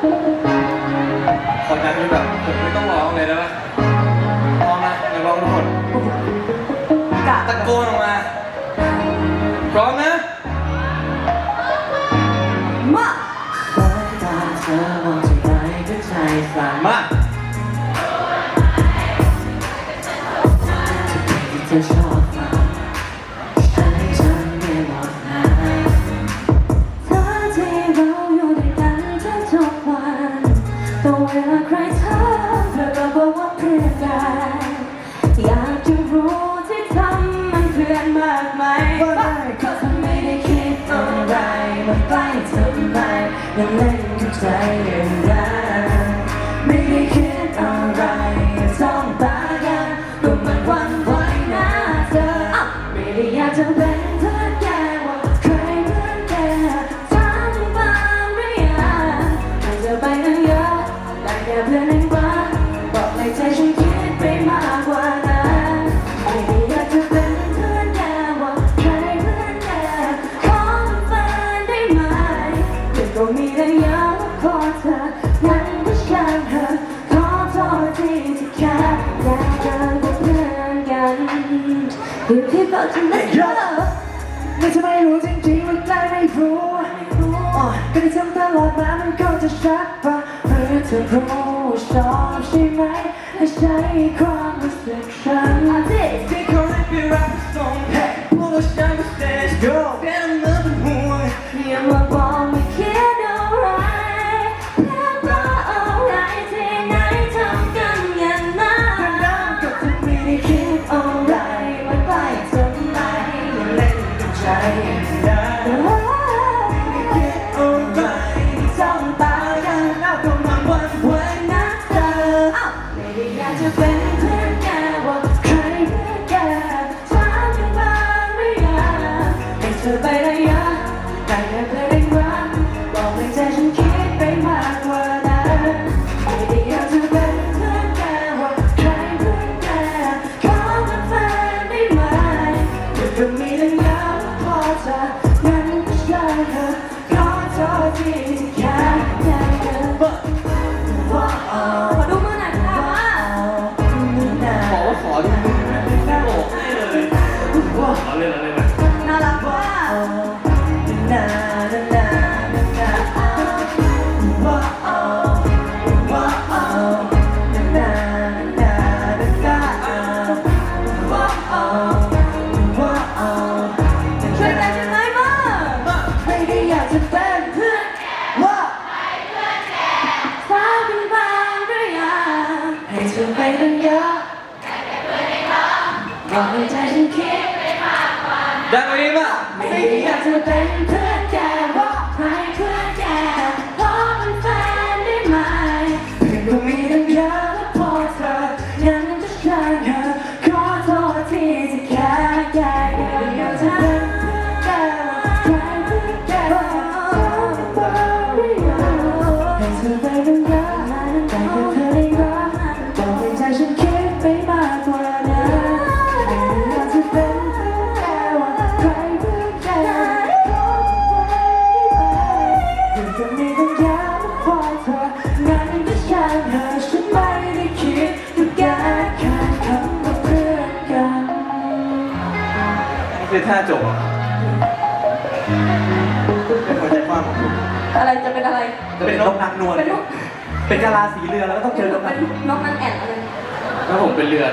ขอจังคือแบบผมไม่ต้องร้องเลยได้ปะพร้อมนะนักร้องทุกคนกะตะโกนออกมา พร้อมนะมาสายตาเธอมองที่ไหนก็ใจสั่นมาที่เธอชอบ เวลาใครถามเธอก็บอกว่าเพื่อนกันอยากจะรู้ที่ทำมันเพื่อนมากไหมก็ได้ก็ทำไม่ได้คิดอะไรมันใกล้ทำไมยังเล่นกับใจอย่างนั้นไม่ได้คิดอะไรจ้องตากันก็มันวันไหวหน้าเธออ้าวไม่ได้อยากจะเป็น เพื่อนเองบ้างบอกในใจฉันคิดไปมากกว่านั้นไม่ได้อยากจะเป็นเพื่อนแกว่าใครเพื่อนแกขอเป็นแฟนได้ไหมแต่ก็มีได้เยอะขอเธองั้นก็ช่างเธอะขอโทษที่ที่แค่อยากจะเป็นเพื่อนกันอยู่ที่เราจะไม่เจอไม่จะไม่รู้จริงๆมันใจไม่รู้อ๋อก็ได้ทำตลอดมามันก็จะชัดปะ เพื่อเธอรู้ว่าชอบใช่ไหมและใช้ความรู้สึกฉันอาทิตย์ที่เขาได้ไปรับส่งแพ็คพวกเราฉันก็ stage go แค่นั้นเมื่อเป็นห่วงอย่ามาบอกไม่คิดอะไรแค่ว่าอะไรที่ไหนทำกันอย่างนั้นก็จะไม่ได้คิดอะไรว่าใกล้ทำไมยังเล่นกับใจได้ ไม่ จะเป็นเพื่อนว่าทราบกันบ้างหรือยังให้เธอไปตั้งเยอะบอกให้ใจฉันคิดไปมากว่านี้ป่ะไม่อยากจะเป็นเพื่อนแก เพื่อนจะมีตั้งเยอะพอเธองั้นก็ช่างเธอฉันไม่ได้คิดถึงแค่แค่คำว่าเพื่อนกันนี่คือท่าจบอะเป็นหัวใจกว้างของคุณอะไรจะเป็นอะไร จะเป็นนกนางนวลเป็นนกเป็นกะลาสีเรือแล้วก็ต้องเจอนกเป็นนกนางแอ่นอะไร แล้วผมเป็นเรือ